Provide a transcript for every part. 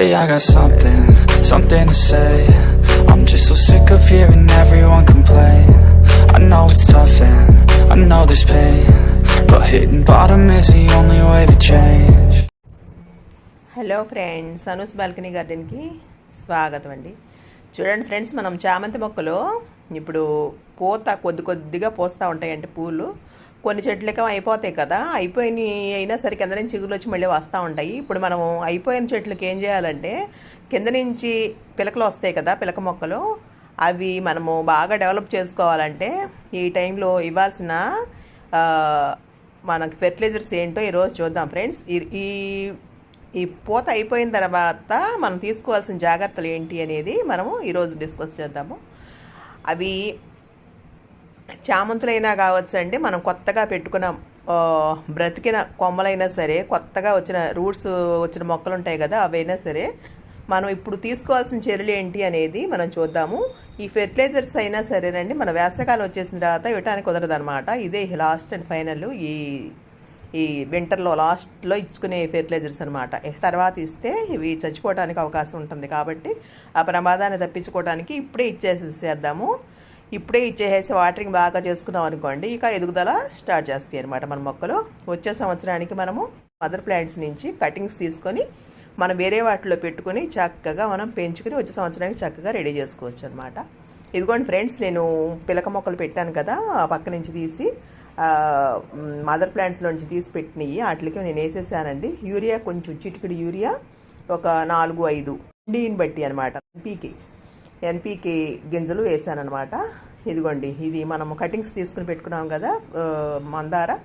Hey, I got something, something to say. I'm just so sick of hearing everyone complain. I know it's tough and I know there's pain. But hitting bottom is the only way to change. Hello friends Anu's balcony గార్డెన్కి స్వాగతం అండి చూడండి friends మనం చామంతి మొక్కలో ఇప్పుడు పూత కొద్ది కొద్దిగా పోస్తూ ఉంటాయంటే పూలు కొన్ని చెట్లకి అయిపోతాయి కదా అయిపోయినాయి అయినా సరే కింద నుంచి చిగురు వచ్చి మళ్ళీ వస్తూ ఉంటాయి. ఇప్పుడు మనం అయిపోయిన చెట్లకి ఏం చేయాలంటే కింద నుంచి పిలకలు వస్తాయి కదా పిలక మొక్కలు అవి మనము బాగా డెవలప్ చేసుకోవాలంటే ఈ టైంలో ఇవ్వాల్సిన మనకు మనకి ఫెర్టిలైజర్స్ ఏంటో ఈరోజు చూద్దాం ఫ్రెండ్స్. ఈ ఈ ఈ పూత అయిపోయిన తర్వాత మనం తీసుకోవాల్సిన జాగ్రత్తలు ఏంటి అనేది మనము ఈరోజు డిస్కస్ చేద్దాము. అవి చామంతులైనా కావచ్చు అండి మనం కొత్తగా పెట్టుకున్న బ్రతికిన కొమ్మలైనా సరే కొత్తగా వచ్చిన రూట్స్ వచ్చిన మొక్కలు ఉంటాయి కదా అవైనా సరే మనం ఇప్పుడు తీసుకోవాల్సిన చర్యలు ఏంటి అనేది మనం చూద్దాము. ఈ ఫెర్టిలైజర్స్ అయినా సరేనండి మన వేసవకాలం వచ్చేసిన తర్వాత ఇవ్వటానికి కుదరదనమాట ఇదే లాస్ట్ అండ్ ఫైనల్ ఈ ఈ వింటర్లో లాస్ట్లో ఇచ్చుకునే ఫెర్టిలైజర్స్ అనమాట తర్వాత ఇస్తే ఇవి చచ్చిపోవడానికి అవకాశం ఉంటుంది కాబట్టి ఆ ప్రమాదాన్ని తప్పించుకోవడానికి ఇప్పుడే ఇచ్చేసేసేద్దాము. ఇప్పుడే ఇచ్చేసేసి వాటరింగ్ బాగా చేసుకున్నాం అనుకోండి ఇక ఎదుగుదల స్టార్ట్ చేస్తాయి అనమాట మన మొక్కలు. వచ్చే సంవత్సరానికి మనము మదర్ ప్లాంట్స్ నుంచి కటింగ్స్ తీసుకొని మనం వేరే వాటిలో పెట్టుకొని చక్కగా మనం పెంచుకుని వచ్చే సంవత్సరానికి చక్కగా రెడీ చేసుకోవచ్చు అనమాట ఇదిగోండి ఫ్రెండ్స్ నేను పిలక మొక్కలు పెట్టాను కదా పక్క నుంచి తీసి మదర్ ప్లాంట్స్లో నుంచి తీసి పెట్టినవి వాటికి నేను వేసేసానండి. యూరియా కొంచెం చిటికిడి యూరియా ఒక నాలుగు ఐదు డీని బట్టి అనమాట పీకి. ఎన్పీకి గింజలు వేసానమాట ఇదిగోండి ఇది మనము కటింగ్స్ తీసుకుని పెట్టుకున్నాం కదా మందార.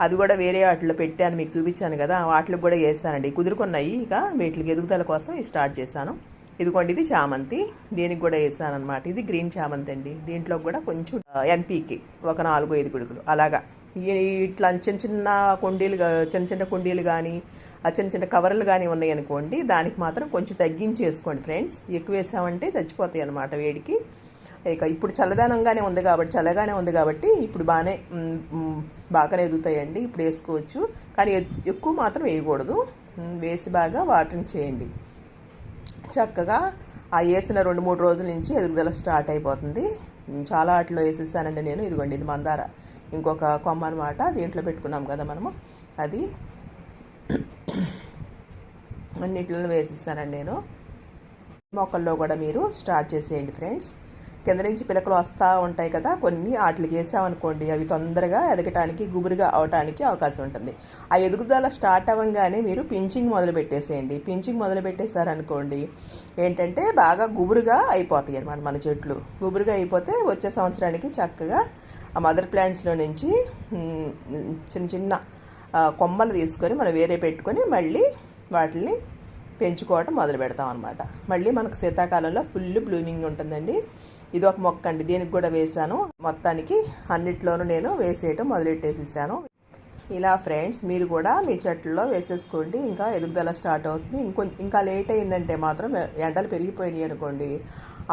అది కూడా వేరే వాటిలో పెట్టాను మీకు చూపించాను కదా వాటికి కూడా వేసానండి. కుదురుకున్నాయి ఇక వీటికి ఎదుగుదల కోసం స్టార్ట్ చేశాను. ఇదిగోండి ఇది చామంతి దీనికి కూడా వేసాను అనమాట ఇది గ్రీన్ చామంతి అండి. దీంట్లో కూడా కొంచెం ఎన్పీకి ఒక నాలుగు ఐదు గుడుగులు అలాగా. ఈ- ఇట్లా చిన్న చిన్న కుండీలు చిన్న చిన్న కుండీలు కానీ చిన్న చిన్న కవర్లు కానీ ఉన్నాయి అనుకోండి దానికి మాత్రం కొంచెం తగ్గించి వేసుకోండి ఫ్రెండ్స్. ఎక్కువ వేసామంటే చచ్చిపోతాయి అనమాట వేడికి. ఇక ఇప్పుడు చల్లదనంగానే ఉంది కాబట్టి చల్లగానే ఉంది కాబట్టి ఇప్పుడు బాగానే బాగానే ఎదుగుతాయండి. ఇప్పుడు వేసుకోవచ్చు. కానీ ఎక్కువ మాత్రం వేయకూడదు. వేసి బాగా వాటరింగ్ చేయండి. చక్కగా ఆ వేసిన రెండు మూడు రోజుల నుంచి ఎదుగుదల స్టార్ట్ అయిపోతుంది. చాలా వాటిలో వేసేసానండి నేను. ఇదిగోండి ఇది మందార. ఇంకొక కొమ్మ అనమాట దీంట్లో పెట్టుకున్నాం కదా మనము. అది అన్నిటిలో వేసేసానండి నేను. మొక్కల్లో కూడా మీరు స్టార్ట్ చేసేయండి ఫ్రెండ్స్. కింద నుంచి పిలకలు వస్తూ ఉంటాయి కదా కొన్ని వాటికి వేసామనుకోండి అవి తొందరగా ఎదగటానికి గుబురుగా అవటానికి అవకాశం ఉంటుంది. ఆ ఎదుగుదల స్టార్ట్ అవ్వగానే మీరు పించింగ్ మొదలు పెట్టేసేయండి. పించింగ్ మొదలు పెట్టేశారనుకోండి ఏంటంటే బాగా గుబురుగా అయిపోతాయి అన్నమాట మన చెట్లు. గుబురుగా అయిపోతే వచ్చే సంవత్సరానికి చక్కగా ఆ మదర్ ప్లాంట్స్లో నుంచి చిన్న చిన్న కొమ్మలు తీసుకొని మనం వేరే పెట్టుకొని మళ్ళీ వాటిని పెంచుకోవటం మొదలు పెడతాం అనమాట మళ్ళీ మనకు శీతాకాలంలో ఫుల్ బ్లూమింగ్ ఉంటుందండి. ఇది ఒక మొక్క అండి. దీనికి కూడా వేసాను మొత్తానికి అన్నిట్లోనూ నేను వేసేయటం మొదలెట్టేసేసాను. ఇలా ఫ్రెండ్స్ మీరు కూడా మీ చెట్లలో వేసేసుకోండి. ఇంకా ఎదుగుదల స్టార్ట్ అవుతుంది. ఇంకొ ఇంకా లేట్ అయిందంటే మాత్రం ఎండలు పెరిగిపోయినాయి అనుకోండి.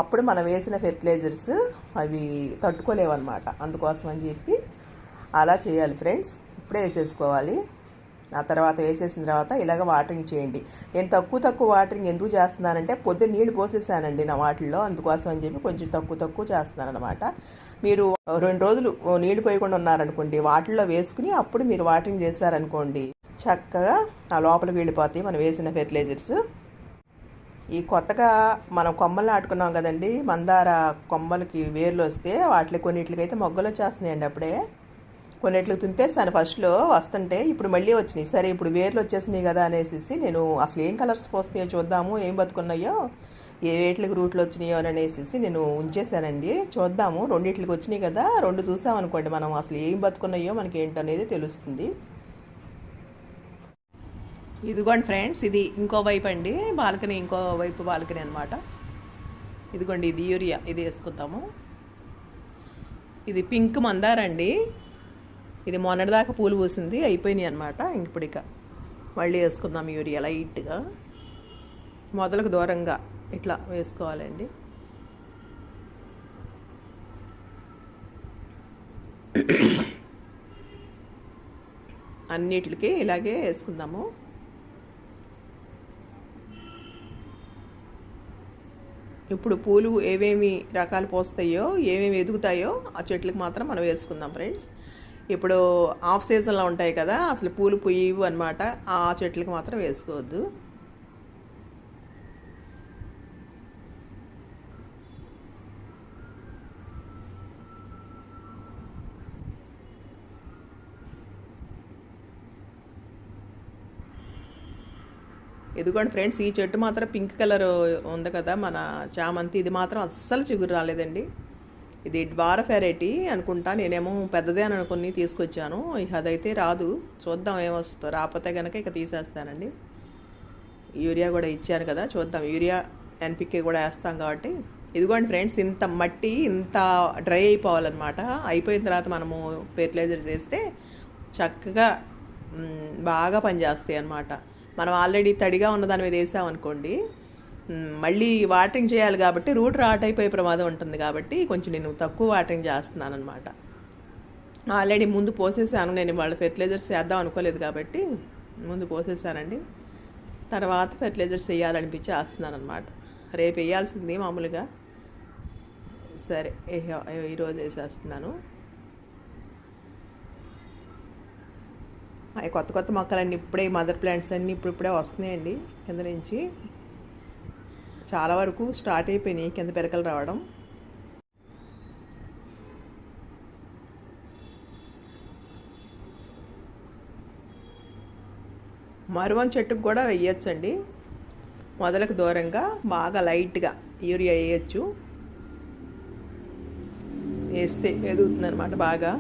అప్పుడు మనం వేసిన ఫెర్టిలైజర్స్ అవి తట్టుకోలేవన్నమాట. అందుకోసం అని చెప్పి అలా చేయాలి ఫ్రెండ్స్. ఇప్పుడే వేసేసుకోవాలి. ఆ తర్వాత వేసేసిన తర్వాత ఇలాగ వాటరింగ్ చేయండి. నేను తక్కువ తక్కువ వాటరింగ్ ఎందుకు చేస్తున్నానంటే పొద్దున్న నీళ్ళు పోసేసానండి నా వాటిల్లో అందుకోసం అని చెప్పి కొంచెం తక్కువ తక్కువ చేస్తున్నాను అనమాట మీరు రెండు రోజులు నీళ్ళు పోయకుండా ఉన్నారనుకోండి వాటిల్లో వేసుకుని అప్పుడు మీరు వాటరింగ్ చేశారనుకోండి చక్కగా ఆ లోపలికి వెళ్ళిపోతాయి మనం వేసిన ఫెర్టిలైజర్స్ ఈ కొత్తగా మనం కొమ్మలు నాటుకున్నాం కదండి మందార కొమ్మలకి వేర్లు వస్తే వాటికి కొన్నిటికైతే మొగ్గలు వచ్చేస్తున్నాయండి అప్పుడే. కొన్నిట్లు తుంపేసాను ఫస్ట్లో వస్తుంటే ఇప్పుడు మళ్ళీ వచ్చినాయి. సరే ఇప్పుడు వేర్లు వచ్చేసినాయి కదా అనేసి నేను అసలు ఏం కలర్స్ పోస్తున్నాయో చూద్దాము ఏం బతుకున్నాయో ఏ వేట్లకు రూట్లు వచ్చినాయో అని అనేసి నేను ఉంచేసానండి చూద్దాము రెండిట్లకి వచ్చినాయి కదా రెండు చూసామనుకోండి మనం అసలు ఏం బతుకున్నాయో మనకి ఏంటనేది తెలుస్తుంది. ఇదిగోండి ఫ్రెండ్స్ ఇది ఇంకో వైపు అండి బాల్కనీ ఇంకో వైపు బాల్కనీ అనమాట ఇదిగోండి ఇది యూరియా ఇది వేసుకుందాము. ఇది పింక్ మందారండి. ఇది మొన్నటిదాకా పూలు పూసింది అయిపోయినాయి అనమాట ఇప్పుడు ఇక మళ్ళీ వేసుకుందాం యూరియా లైట్గా. మొదలకు దూరంగా ఇట్లా వేసుకోవాలండి. అన్నిటికి ఇలాగే వేసుకుందాము. ఇప్పుడు పూలు ఏమేమి రకాలు పోస్తాయో ఏమేమి ఎదుగుతాయో ఆ చెట్లకు మాత్రం మనం వేసుకుందాం ఫ్రెండ్స్. ఇప్పుడు ఆఫ్ సీజన్లో ఉంటాయి కదా అసలు పూలు పుయ్యవు అనమాట ఆ చెట్లకు మాత్రం వేసుకోవద్దు. ఇదిగోండి ఫ్రెండ్స్ ఈ చెట్టు మాత్రం పింక్ కలర్ ఉంది కదా మన చామంతి. ఇది మాత్రం అస్సలు చిగురు రాలేదండి. ఇది ద్వార ఫెరైటీ అనుకుంటా. నేనేమో పెద్దదే అని అనుకుని తీసుకొచ్చాను. ఇక అదైతే రాదు. చూద్దాం ఏమొస్తుందో రాకపోతే కనుక ఇక తీసేస్తానండి. యూరియా కూడా ఇచ్చాను కదా. చూద్దాం. యూరియా ఎన్పికే కూడా వేస్తాం కాబట్టి. ఇదిగోండి ఫ్రెండ్స్ ఇంత మట్టి ఇంత డ్రై అయిపోవాలన్నమాట. అయిపోయిన తర్వాత మనము ఫెర్టిలైజర్స్ వేస్తే చక్కగా బాగా పనిచేస్తాయి అన్నమాట మనం ఆల్రెడీ తడిగా ఉన్న దాని మీద వేసామనుకోండి మళ్ళీ వాటరింగ్ చేయాలి కాబట్టి రూట్ రాట్ అయిపోయే ప్రమాదం ఉంటుంది కాబట్టి కొంచెం నేను తక్కువ వాటరింగ్ చేస్తున్నాను అనమాట ఆల్రెడీ ముందు పోసేసాను నేను వాళ్ళ ఫెర్టిలైజర్స్ చేద్దాం అనుకోలేదు కాబట్టి ముందు పోసేసానండి. తర్వాత ఫెర్టిలైజర్స్ వేయాలనిపించి వేస్తున్నాను అనమాట రేపు వేయాల్సింది మామూలుగా. సరే ఈరోజు వేసేస్తున్నాను. కొత్త కొత్త మొక్కలన్నీ ఇప్పుడే మదర్ ప్లాంట్స్ అన్నీ ఇప్పుడిప్పుడే వస్తున్నాయండి కింద నుంచి. చాలా వరకు స్టార్ట్ అయిపోయినాయి కింద పిలకలు రావడం. మరువం చెట్టుకు కూడా వేయచ్చండి. మొదలకు దూరంగా బాగా లైట్గా యూరియా వేయచ్చు. వేస్తే ఎదుగుతుంది అనమాట బాగా.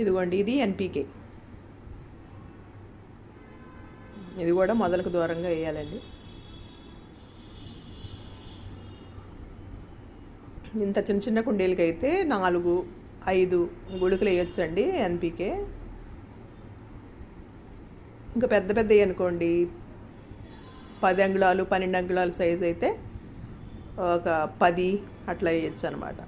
ఇదిగోండి ఇది ఎన్పికే. ఇది కూడా మొదలకు దూరంగా వేయాలండి. ఇంత చిన్న చిన్న కుండీలకి అయితే నాలుగు ఐదు గుళికలు వేయొచ్చండి ఎన్పికే. ఇంకా పెద్ద పెద్ద అనుకోండి పది అంగుళాలు పన్నెండు అంగుళాలు సైజ్ అయితే ఒక పది అట్లా వేయచ్చు అనమాట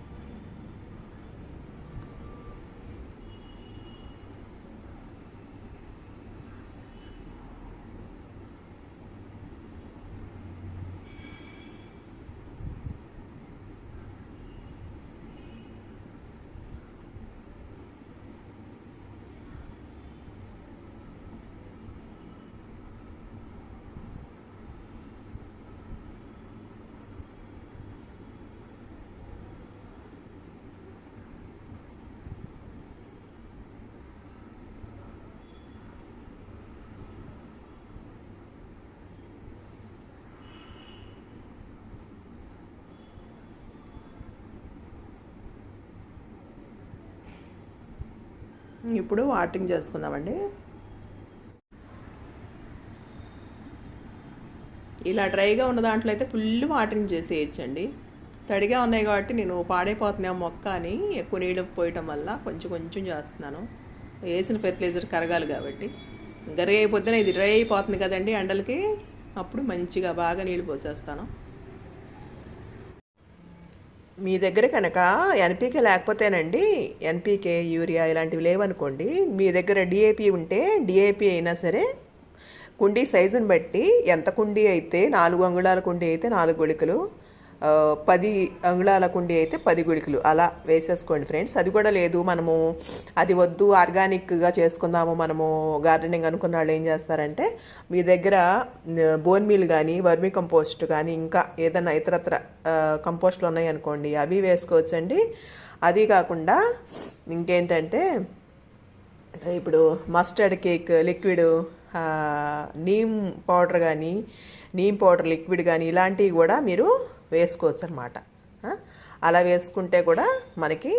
ఇప్పుడు వాటరింగ్ చేసుకుందామండి. ఇలా డ్రైగా ఉన్న దాంట్లో అయితే ఫుల్ వాటరింగ్ చేసేయచ్చండి. తడిగా ఉన్నాయి కాబట్టి నేను పాడైపోతున్నా మొక్క అని ఎక్కువ నీళ్ళు పోయటం వల్ల కొంచెం కొంచెం చేస్తున్నాను. వేసిన ఫెర్టిలైజర్ కరగాలి కాబట్టి. ఇంకా అయిపోతేనే ఇది డ్రై అయిపోతుంది కదండి ఎండలకి అప్పుడు మంచిగా బాగా నీళ్ళు పోసేస్తాను. మీ దగ్గర కనుక ఎన్పీకే లేకపోతేనండి ఎన్పీకే యూరియా ఇలాంటివి లేవనుకోండి మీ దగ్గర డిఏపి ఉంటే డిఏపి అయినా సరే కుండీ సైజుని బట్టి ఎంత కుండీ అయితే నాలుగు అంగుళాల కుండీ అయితే నాలుగు గుళికలు పది అంగుళాల కుండీ అయితే పది గుళికలు అలా వేసేసుకోండి ఫ్రెండ్స్. అది కూడా లేదు. మనము అది వద్దు ఆర్గానిక్గా చేసుకుందాము మనము గార్డెనింగ్ అనుకున్న వాళ్ళు ఏం చేస్తారంటే మీ దగ్గర బోన్ మీల్ కానీ వర్మి కంపోస్ట్ కానీ ఇంకా ఏదైనా ఇతరత్ర కంపోస్ట్లు ఉన్నాయనుకోండి అవి వేసుకోవచ్చండి. అది కాకుండా ఇంకేంటంటే ఇప్పుడు mustard cake liquid neem powder కానీ నీమ్ పౌడర్ లిక్విడ్ కానీ ఇలాంటివి కూడా మీరు వేసుకోవచ్చు అనమాట అలా వేసుకుంటే కూడా మనకి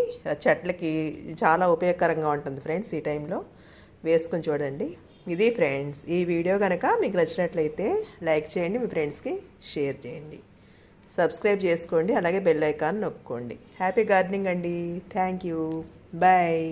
చెట్లకి చాలా ఉపయోగకరంగా ఉంటుంది ఫ్రెండ్స్ ఈ టైంలో. వేసుకొని చూడండి. ఇది ఫ్రెండ్స్ ఈ వీడియో కనుక మీకు నచ్చినట్లయితే లైక్ చేయండి మీ ఫ్రెండ్స్కి షేర్ చేయండి. సబ్స్క్రైబ్ చేసుకోండి అలాగే బెల్ ఐకాన్ నొక్కోండి. హ్యాపీ గార్డెనింగ్ అండి. Thank you. బాయ్.